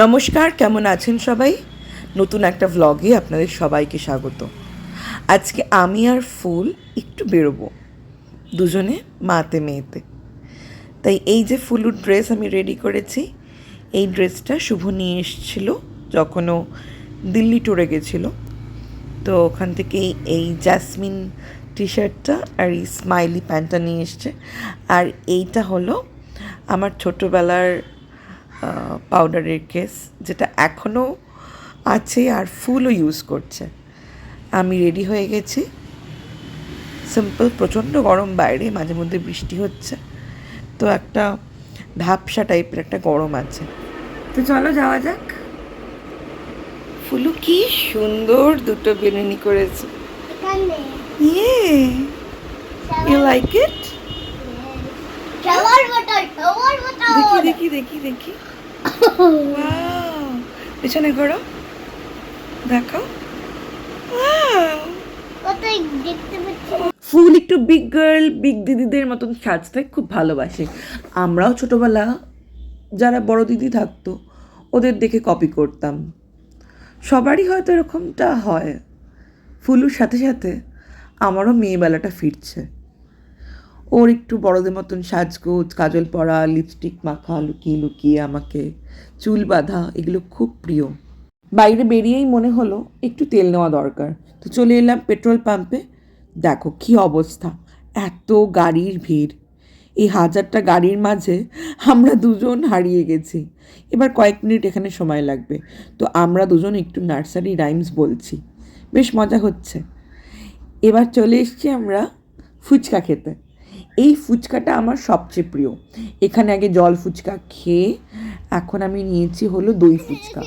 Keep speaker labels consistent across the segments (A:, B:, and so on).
A: নমস্কার, কেমন আছেন সবাই? নতুন একটা ভ্লগে আপনাদের সবাইকে স্বাগত। আজকে আমি আর ফুল একটু বেরোবো, দুজনে, মাতে মেয়েতে। তাই এই যে ফুলুর ড্রেস আমি রেডি করেছি, এই ড্রেসটা শুভ নিয়ে এসেছিল যখন ও দিল্লি ট্যুরে গেছিল। তো ওখান থেকে এই জ্যাসমিন টি শার্টটা আর এই স্মাইলি প্যান্টটা নিয়ে এসছে। আর এইটা হলো আমার ছোটোবেলার পাউডারের কেস যেটা এখনও আছে আর ফুলও ইউজ করছে। আমি রেডি হয়ে গেছি। সিম্পল প্রচণ্ড গরম বাইরে মাঝে মধ্যে বৃষ্টি হচ্ছে। তো একটা ধাপসা টাইপের একটা গরম আছে। তো চলো যাওয়া যাক। ফুলু কি সুন্দর দুটো বিরিয়ানি করেছে। ইয়ে ইউ লাইক ইট দেখি দেখি দেখি দেখি! পেছনে ঘোরো। দেখো। ফুল একটু বিগ গার্ল বিগ দিদিদের মতন সাজতে খুব ভালোবাসে। আমরাও ছোটোবেলা যারা বড় দিদি থাকতো ওদের দেখে কপি করতাম। সবারই হয়তো এরকমটা হয়। ফুলুর সাথে সাথে আমারও মেয়েবেলাটা ফিরছে। ওর একটু বড়দের মতন সাজগোজ, কাজল পরা লিপস্টিক মাখা, লুকিয়ে লুকিয়ে আমাকে চুল বাঁধা, এগুলো খুব প্রিয়। বাইরে বেরিয়েই মনে হলো একটু তেল নেওয়া দরকার। তো চলে এলাম পেট্রোল পাম্পে। দেখো কি অবস্থা, এত গাড়ির ভিড়। এই হাজারটা গাড়ির মাঝে আমরা দুজন হারিয়ে গেছি। এবার কয়েক মিনিট এখানে সময় লাগবে। তো আমরা দুজন একটু নার্সারি রাইমস বলছি। বেশ মজা হচ্ছে। এবার চলে এসেছি আমরা ফুচকা খেতে। এই ফুচকাটা আমার সবচেয়ে প্রিয়। এখানে আগে জল ফুচকা খেয়ে এখন আমি নিয়েছি হলো দই ফুচকা।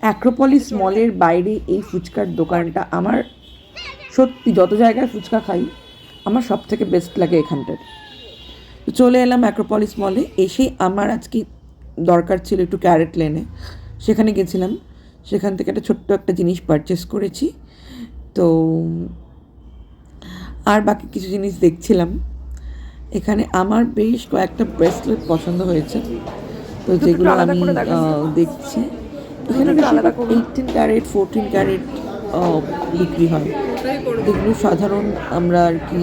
A: অ্যাক্রোপলিস মলের বাইরে এই ফুচকার দোকানটা আমার সত্যি যত জায়গায় ফুচকা খাই, আমার সব থেকে বেস্ট লাগে এখানটার। তো চলে এলাম অ্যাক্রোপলিস মলে, এসেই আমার আজকে দরকার ছিল একটু ক্যারেট লেনে। সেখানে গেছিলাম, সেখান থেকে একটা ছোট্ট একটা জিনিস পারচেস করেছি। তো, আর বাকি কিছু জিনিস দেখছিলাম। এখানে আমার বেশ কয়েকটা ব্রেসলেট পছন্দ হয়েছে। তো যেগুলো আমি দেখছি। এখানে এইটিন ক্যারেট ফোরটিন ক্যারেট বিক্রি হয়। যেগুলো সাধারণ আমরা আর কি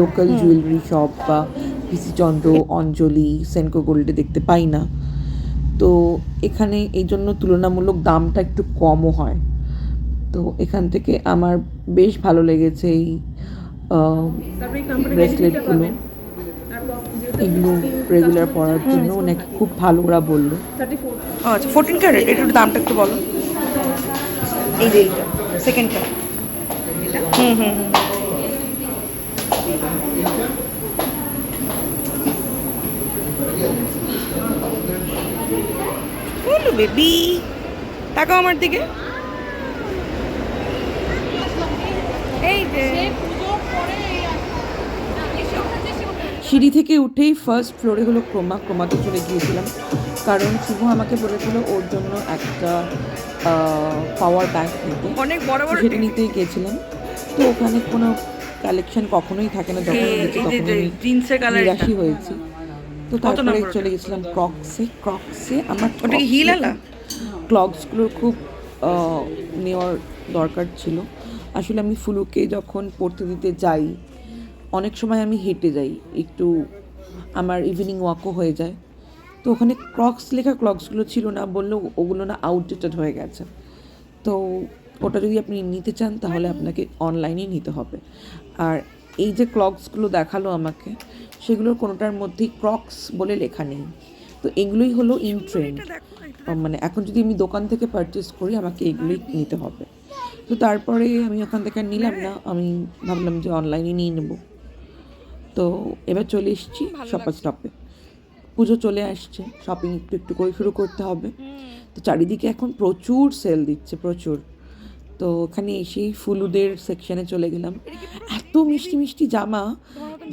A: লোকাল জুয়েলারি শপ বা পিসি চন্দ্র অঞ্জলি সেনকো গোল্ডে দেখতে পাই না। তো এখানে এই জন্য তুলনামূলক দামটা একটু কমও হয়। তো এখান থেকে আমার বেশ ভালো লেগেছে এই ব্রেসলেটগুলো এগুলো রেগুলার পরার জন্য নাকি খুব ভালো ওরা বলল। আচ্ছা ফোরটিন ক্যারেট এটার দামটা একটু বলো। এই যে এইটা সেকেন্ড ক্যারেট হুম হুম হুম। বেবি তাকাও আমার দিকে। এই যে। সিঁড়ি থেকে উঠেই ফার্স্ট ফ্লোরে হলো ক্রোমা ক্রোমাতে চলে গিয়েছিলাম। কারণ শুভ আমাকে বলেছিল ওর জন্য একটা পাওয়ার ব্যাংক নিতে।
B: অনেক বড় বড়
A: সেটা নিতেই গিয়েছিলাম। তো ওখানে কোনো কালেকশন কখনোই থাকে না যখন তখন আমি নিরাশই হয়েছি। তো তারপরে চলে গেছিলাম ক্রক্সে ক্রক্সে আমার
B: ওটা heel আলা?
A: ক্লগসগুলোর খুব নেওয়ার দরকার ছিল। আসলে আমি ফুলুকে যখন পড়তে দিতে যাই অনেক সময় আমি হেঁটে যাই, একটু আমার ইভিনিং ওয়াকও হয়ে যায়। তো ওখানে ক্রক্স লেখা ক্লগসগুলো ছিল না বলল ওগুলো না আউটডেটেড হয়ে গেছে। তো ওটা যদি আপনি নিতে চান, তাহলে আপনাকে অনলাইনেই নিতে হবে। আর এই যে ক্লকসগুলো দেখাল আমাকে, সেগুলোর কোনোটার মধ্যেই ক্রক্স বলে লেখা নেই। তো এগুলোই হলো ইন ট্রেন্ড মানে এখন যদি আমি দোকান থেকে পারচেস করি, আমাকে এগুলোই নিতে হবে। তো তারপরে আমি ওখান থেকে নিলাম না, আমি ভাবলাম যে অনলাইনে নিয়ে নেব। তো এবার চলে এসেছি শপার স্টপে পুজো চলে আসছে শপিং একটু একটু করে শুরু করতে হবে। তো চারিদিকে এখন প্রচুর সেল দিচ্ছে প্রচুর। তো ওখানে এসেই ফুলুদের সেকশনে চলে গেলাম। এত মিষ্টি মিষ্টি জামা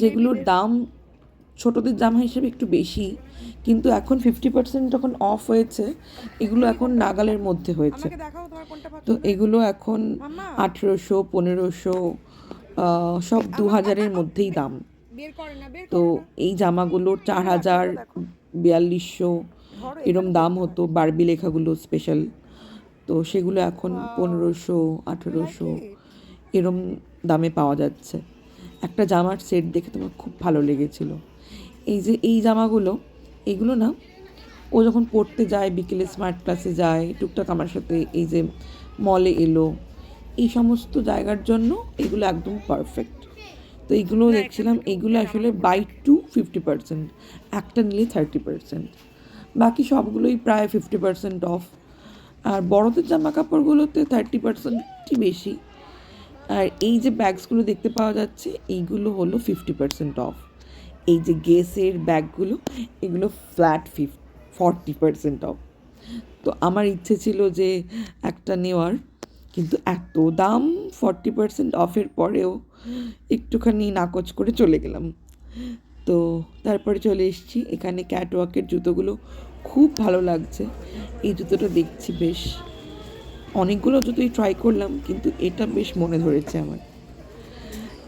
A: যেগুলোর দাম ছোটদের জামা হিসেবে একটু বেশি কিন্তু এখন ফিফটি পার্সেন্ট যখন অফ হয়েছে এগুলো এখন নাগালের মধ্যে হয়েছে। তো এগুলো এখন আঠেরোশো পনেরোশো সব দু হাজারের মধ্যেই দাম। তো এই জামাগুলোর চার হাজার বিয়াল্লিশশো এরম দাম হতো বারবি লেখাগুলো স্পেশাল তো সেগুলো এখন পনেরোশো আঠেরোশো এরম দামে পাওয়া যাচ্ছে। একটা জামার সেট দেখে তোমার খুব ভালো লেগেছিল। এই যে এই জামাগুলো এগুলো না ও যখন পড়তে যায় বিকেলে স্মার্ট ক্লাসে যায় টুকটাক আমার সাথে এই যে মলে এলো এই সমস্ত জায়গার জন্য এগুলো একদম পারফেক্ট তো এইগুলো দেখছিলাম এগুলো আসলে বাই টু ফিফটি পার্সেন্ট একটা নিলে থার্টি পার্সেন্ট বাকি সবগুলোই প্রায় ফিফটি পার্সেন্ট অফ আর বড়দের জামা কাপড়গুলোতে থার্টি পার্সেন্টই বেশি। আর এই যে ব্যাগসগুলো দেখতে পাওয়া যাচ্ছে এইগুলো হলো ফিফটি পার্সেন্ট অফ এই যে গেসের ব্যাগগুলো এগুলো ফ্ল্যাট ফিফ ফর্টি পার্সেন্ট অফ তো আমার ইচ্ছে ছিল যে একটা নেওয়ার কিন্তু এত দাম ফর্টি পার্সেন্ট অফের পরেও একটুখানি নাকচ করে চলে গেলাম। তো তারপরে চলে এসেছি। এখানে ক্যাটওয়াকের জুতোগুলো খুব ভালো লাগছে। এই জুতোটা দেখছি বেশ। অনেকগুলো জুতোই ট্রাই করলাম, কিন্তু এটা বেশ মনে ধরেছে আমার।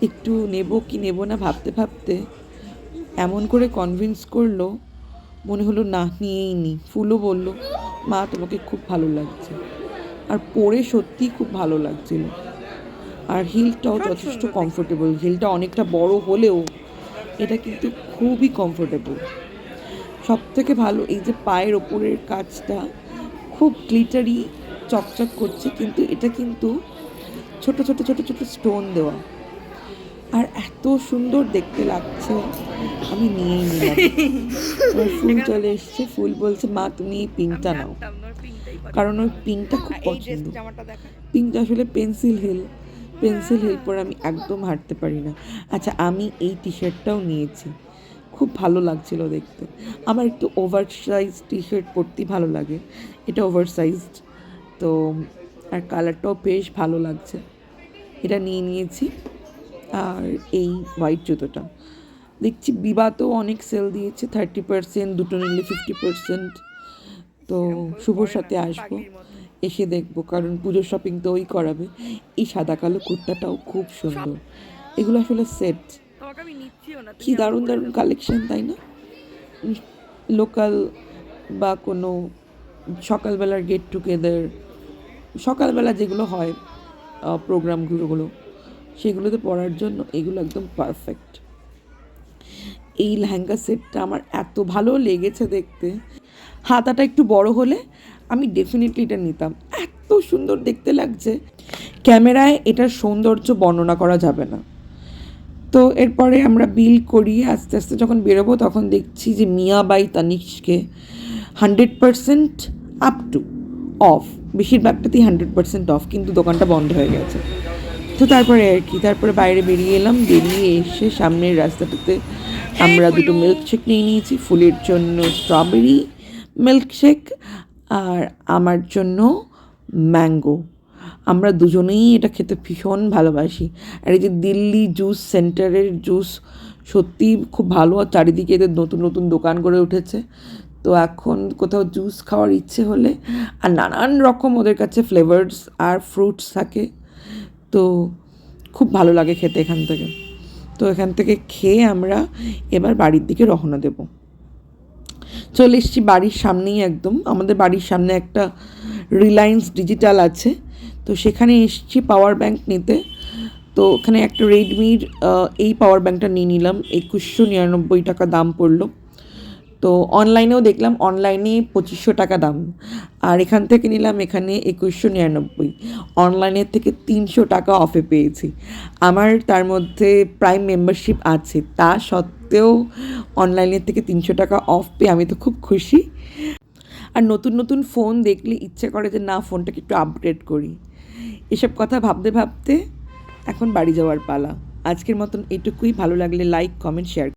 A: একটু নেব কি নেব না ভাবতে ভাবতে এমন করে কনভিন্স করল। মনে হলো, না, নিয়েই নি। ফুলও বলল, মা, তোমাকে খুব ভালো লাগছে। আর পরে সত্যিই খুব ভালো লাগছিল। আর হিলটাও যথেষ্ট কমফোর্টেবল হিলটা অনেকটা বড় হলেও এটা কিন্তু খুবই কমফোর্টেবল সব থেকে ভালো এই যে পায়ের ওপরের কাজটা খুব গ্লিটারি চকচক করছে কিন্তু এটা কিন্তু ছোট ছোট ছোট ছোট স্টোন দেওয়া। আর এত সুন্দর দেখতে লাগছে। আমি নিয়েই নিলাম। ফুল চলে এসছে। ফুল বলছে মা তুমি এই পিঙ্কটা নাও। কারণ ওই পিঙ্কটা খুব পছন্দ। পিঙ্ক আসলে পেন্সিল হিল পেন্সিল হিল পরে আমি একদম হাঁটতে পারি না। আচ্ছা আমি এই টি শার্টটাও নিয়েছি। খুব ভালো লাগছিল দেখতে। আমার একটু ওভার সাইজ টি শার্ট পরতেই ভালো লাগে। এটা ওভার সাইজড তো, আর কালারটাও বেশ ভালো লাগছে। এটা নিয়ে নিয়েছি, আর এই হোয়াইট জুতোটা। দেখছি বিবাতেও অনেক সেল দিয়েছে থার্টি পার্সেন্ট দুটো নিলে ফিফটি পার্সেন্ট তো, শুভর সাথে আসব। এসে দেখব কারণ পুজোর শপিং তো ওই করাবে। এই সাদা কালো কুর্তাটাও খুব সুন্দর। এগুলো আসলে সেট কি দারুণ দারুণ কালেকশন তাই না? লোকাল বা কোনো সকালবেলার গেট টুগেদার সকালবেলা যেগুলো হয় প্রোগ্রামগুলোগুলো সেগুলোতে পড়ার জন্য এগুলো একদম পারফেক্ট এই লেহেঙ্গা সেটটা আমার এত ভালো লেগেছে দেখতে। হাতাটা একটু বড় হলে আমি ডেফিনেটলি এটা নিতাম। এত সুন্দর দেখতে লাগছে। ক্যামেরায় এটার সৌন্দর্য বর্ণনা করা যাবে না। তো এরপরে আমরা বিল করি, আস্তে আস্তে যখন বেরোবো তখন দেখছি যে Mia by তানিশকে hundred percent up to off বেশিরভাগটাতেই hundred percent off কিন্তু দোকানটা বন্ধ হয়ে গেছে। তো তারপরে আর কি, তারপরে বাইরে বেরিয়ে এলাম, বেরিয়ে এসে সামনের রাস্তাটাতে আমরা দুটো মিল্কশেক নিয়ে নিয়েছি। ফুলের জন্য স্ট্রবেরি মিল্কশেক আর আমার জন্য ম্যাঙ্গো আমরা দুজনেই এটা খেতে ভীষণ ভালোবাসি। আর এই যে দিল্লি জুস সেন্টারের জুস সত্যি খুব ভালো আর চারিদিকে এদের নতুন নতুন দোকান গড়ে উঠেছে। তো এখন কোথাও জুস খাওয়ার ইচ্ছে হলে আর নানান রকম ওদের কাছে ফ্লেভার্স আর ফ্রুটস থাকে। তো খুব ভালো লাগে খেতে এখান থেকে। তো এখান থেকে খেয়ে আমরা এবার বাড়ির দিকে রওনা দেব। চলে এসেছি বাড়ির সামনেই একদম। আমাদের বাড়ির সামনে একটা রিলায়েন্স ডিজিটাল আছে। তো সেখানে এসেছি পাওয়ার ব্যাংক নিতে। তো ওখানে একটা রেডমির এই পাওয়ার ব্যাংকটা নিয়ে নিলাম। একুশশো নিরানব্বই টাকা দাম পড়ল। তো অনলাইনেও দেখলাম অনলাইনে পঁচিশশো টাকা দাম। আর এখান থেকে নিলাম এখানে একুশশো নিরানব্বই। অনলাইনের থেকে তিনশো টাকা অফে পেয়েছি। আমার তার মধ্যে প্রাইম মেম্বারশিপ আছে। তা সত্ত্বেও অনলাইনের থেকে তিনশো টাকা অফ পেয়ে আমি তো খুব খুশি। আর নতুন নতুন ফোন দেখলে ইচ্ছে করে যে না ফোনটাকে একটু আপগ্রেড করি। এসব কথা ভাবতে ভাবতে এখন বাড়ি যাওয়ার পালা। আজকের মতন এটুকুই। ভালো লাগলে লাইক কমেন্ট শেয়ার